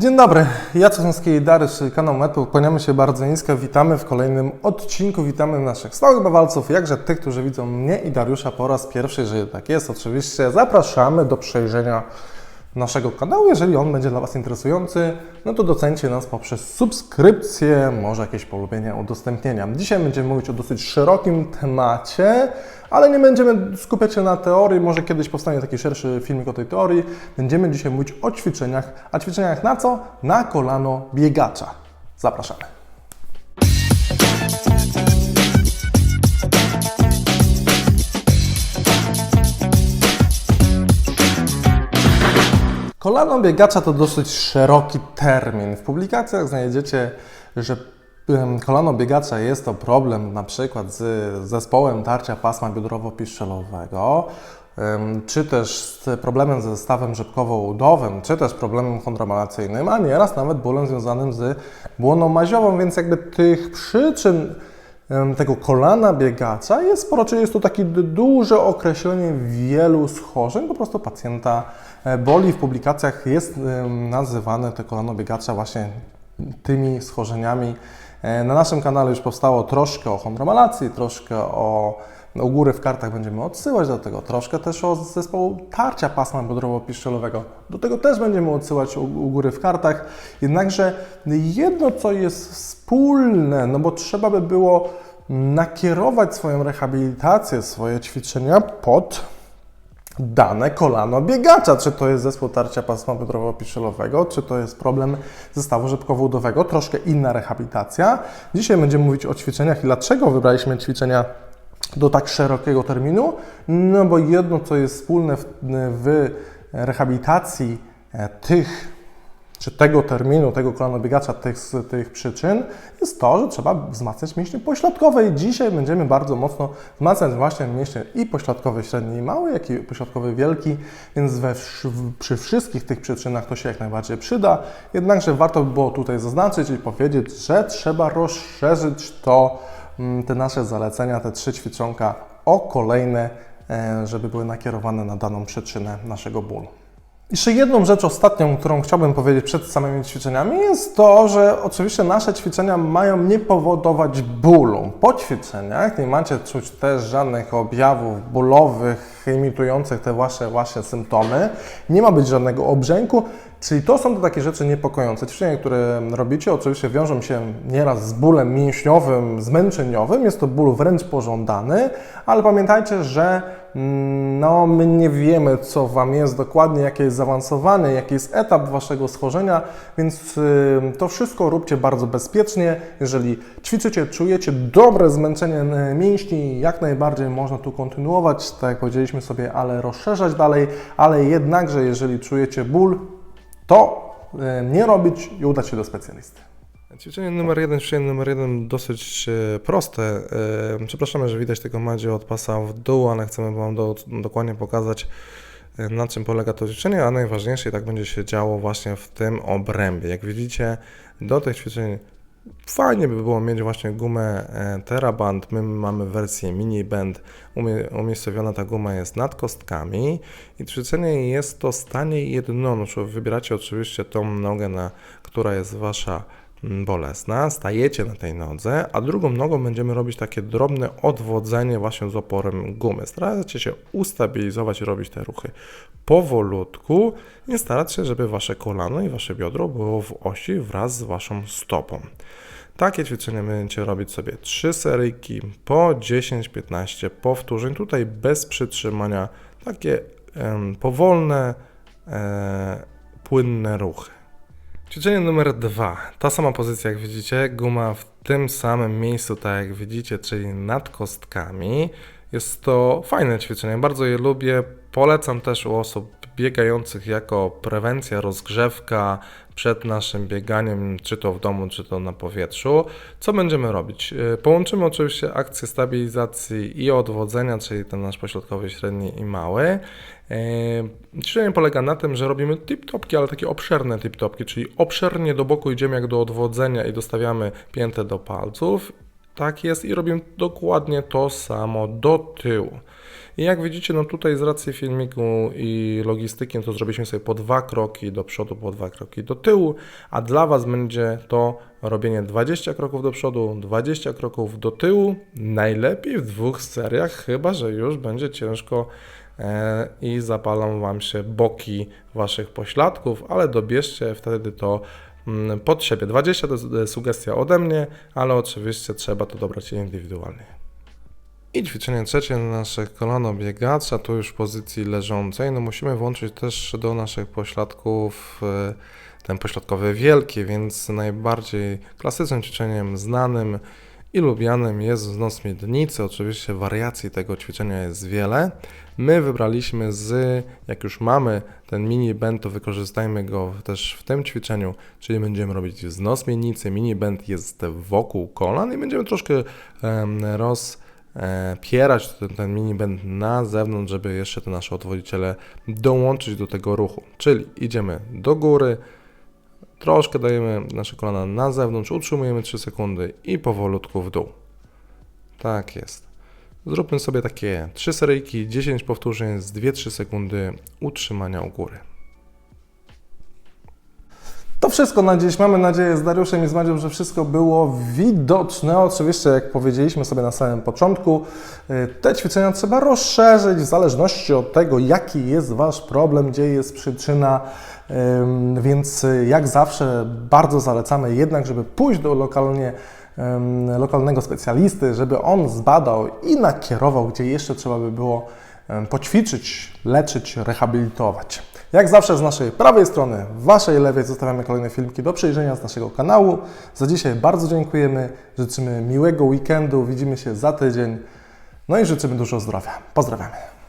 Dzień dobry, ja Cosnowski i Dariusz, kanał Metu. Kłaniamy się bardzo nisko, witamy w kolejnym odcinku, witamy naszych stałych bawalców, jakże tych, którzy widzą mnie i Dariusza po raz pierwszy, jeżeli tak jest, oczywiście. Zapraszamy do przejrzenia naszego kanału, jeżeli on będzie dla Was interesujący, no to docencie nas poprzez subskrypcję, może jakieś polubienia, udostępnienia. Dzisiaj będziemy mówić o dosyć szerokim temacie, ale nie będziemy skupiać się na teorii, może kiedyś powstanie taki szerszy filmik o tej teorii. Będziemy dzisiaj mówić o ćwiczeniach, a ćwiczeniach na co? Na kolano biegacza. Zapraszamy. Kolano biegacza to dosyć szeroki termin. W publikacjach znajdziecie, że kolano biegacza jest to problem na przykład z zespołem tarcia pasma biodrowo-piszczelowego, czy też z problemem ze stawem rzepkowo-udowym, czy też problemem chondromalacyjnym, a nieraz nawet bólem związanym z błoną maziową, więc jakby tych przyczyn tego kolana biegacza jest sporo, czyli jest to takie duże określenie wielu schorzeń, po prostu pacjenta e, boli. W publikacjach jest nazywane te kolano biegacza właśnie tymi schorzeniami. E, Na naszym kanale już powstało troszkę o chondromalacji, troszkę o u góry w kartach będziemy odsyłać do tego, troszkę też o zespołu tarcia pasma biodrowo-piszczelowego. Do tego też będziemy odsyłać u, u góry w kartach. Jednakże jedno, co jest wspólne, no bo trzeba by było nakierować swoją rehabilitację, swoje ćwiczenia pod dane kolano biegacza. Czy to jest zespół tarcia pasma biodrowo-piszczelowego, czy to jest problem zestawu rzepkowo-udowego, troszkę inna rehabilitacja. Dzisiaj będziemy mówić o ćwiczeniach i dlaczego wybraliśmy ćwiczenia do tak szerokiego terminu. No bo jedno, co jest wspólne w, w rehabilitacji e, tych czy tego terminu, tego kolanobiegacza, tych, z tych przyczyn, jest to, że trzeba wzmacniać mięśnie pośladkowe. I dzisiaj będziemy bardzo mocno wzmacniać właśnie mięśnie i pośladkowy średni i mały, jak i pośladkowy wielki, więc we, przy wszystkich tych przyczynach to się jak najbardziej przyda. Jednakże warto by było tutaj zaznaczyć i powiedzieć, że trzeba rozszerzyć to, mm, te nasze zalecenia, te trzy ćwiczonka o kolejne, e, żeby były nakierowane na daną przyczynę naszego bólu. Jeszcze jedną rzecz ostatnią, którą chciałbym powiedzieć przed samymi ćwiczeniami, jest to, że oczywiście nasze ćwiczenia mają nie powodować bólu. Po ćwiczeniach nie macie czuć też żadnych objawów bólowych, imitujących te wasze właśnie symptomy. Nie ma być żadnego obrzęku, czyli to są to takie rzeczy niepokojące. Ćwiczenia, które robicie, oczywiście wiążą się nieraz z bólem mięśniowym, zmęczeniowym. Jest to ból wręcz pożądany, ale pamiętajcie, że no, my nie wiemy, co Wam jest dokładnie, jaki jest zaawansowany, jaki jest etap Waszego schorzenia, więc to wszystko róbcie bardzo bezpiecznie. Jeżeli ćwiczycie, czujecie dobre zmęczenie mięśni, jak najbardziej można tu kontynuować, tak jak powiedzieliśmy sobie, ale rozszerzać dalej, ale jednakże jeżeli czujecie ból, to y, nie robić i udać się do specjalisty. Ćwiczenie numer jeden, ćwiczenie numer jeden dosyć e, proste. E, Przepraszamy, że widać tylko Madzie od pasa w dół, ale chcemy Wam do, dokładnie pokazać, e, na czym polega to ćwiczenie, a najważniejsze i tak będzie się działo właśnie w tym obrębie. Jak widzicie, do tych ćwiczeń fajnie by było mieć właśnie gumę Teraband. My mamy wersję Mini Band. Umie, umiejscowiona ta guma jest nad kostkami i ćwiczenie jest to stanie jednonożne. Wybieracie oczywiście tą nogę, na, która jest Wasza bolesna, stajecie na tej nodze, a drugą nogą będziemy robić takie drobne odwodzenie właśnie z oporem gumy. Staracie się ustabilizować i robić te ruchy powolutku i starać się, żeby wasze kolano i wasze biodro było w osi wraz z waszą stopą. Takie ćwiczenie będziecie robić sobie 3 seryjki po 10-15 powtórzeń, tutaj bez przytrzymania, takie em, powolne, e, płynne ruchy. Ćwiczenie numer dwa. Ta sama pozycja, jak widzicie, guma w tym samym miejscu, tak jak widzicie, czyli nad kostkami. Jest to fajne ćwiczenie, bardzo je lubię. Polecam też u osób biegających jako prewencja, rozgrzewka przed naszym bieganiem, czy to w domu, czy to na powietrzu. Co będziemy robić? Yy, Połączymy oczywiście akcję stabilizacji i odwodzenia, czyli ten nasz pośrodkowy, średni i mały. Ćwiczenie polega na tym, że robimy tip-topki, ale takie obszerne tip-topki, czyli obszernie do boku idziemy jak do odwodzenia i dostawiamy piętę do palców. Tak jest i robimy dokładnie to samo do tyłu. I jak widzicie, no tutaj z racji filmiku i logistyki, no to zrobiliśmy sobie po dwa kroki do przodu, po dwa kroki do tyłu, a dla Was będzie to robienie 20 kroków do przodu, 20 kroków do tyłu, najlepiej w dwóch seriach, chyba że już będzie ciężko e, i zapalą Wam się boki Waszych pośladków, ale dobierzcie wtedy to pod siebie. 20 to e, sugestia ode mnie, ale oczywiście trzeba to dobrać indywidualnie. I ćwiczenie trzecie, nasze kolano biegacza, tu już w pozycji leżącej. No musimy włączyć też do naszych pośladków e, ten pośladkowy wielki, więc najbardziej klasycznym ćwiczeniem znanym i lubianym jest wznos miednicy. Oczywiście wariacji tego ćwiczenia jest wiele. My wybraliśmy z, jak już mamy ten mini bend, to wykorzystajmy go też w tym ćwiczeniu, czyli będziemy robić wznos miednicy. Mini bend jest wokół kolan i będziemy troszkę em, roz pierać ten, ten mini band na zewnątrz, żeby jeszcze te nasze odwodziciele dołączyć do tego ruchu. Czyli idziemy do góry, troszkę dajemy nasze kolana na zewnątrz, utrzymujemy 3 sekundy i powolutku w dół. Tak jest. Zróbmy sobie takie 3 seryjki, 10 powtórzeń z 2-3 sekundy utrzymania u góry. To wszystko na dziś. Mamy nadzieję z Dariuszem i z Madzią, że wszystko było widoczne. Oczywiście, jak powiedzieliśmy sobie na samym początku, y, te ćwiczenia trzeba rozszerzyć w zależności od tego, jaki jest Wasz problem, gdzie jest przyczyna. Więc y, jak zawsze bardzo zalecamy jednak, żeby pójść do lokalnie, lokalnego specjalisty, żeby on zbadał i nakierował, gdzie jeszcze trzeba by było poćwiczyć, leczyć, rehabilitować. Jak zawsze z naszej prawej strony, Waszej lewej zostawiamy kolejne filmiki do przejrzenia z naszego kanału. Za dzisiaj bardzo dziękujemy, życzymy miłego weekendu, widzimy się za tydzień, no i życzymy dużo zdrowia. Pozdrawiamy.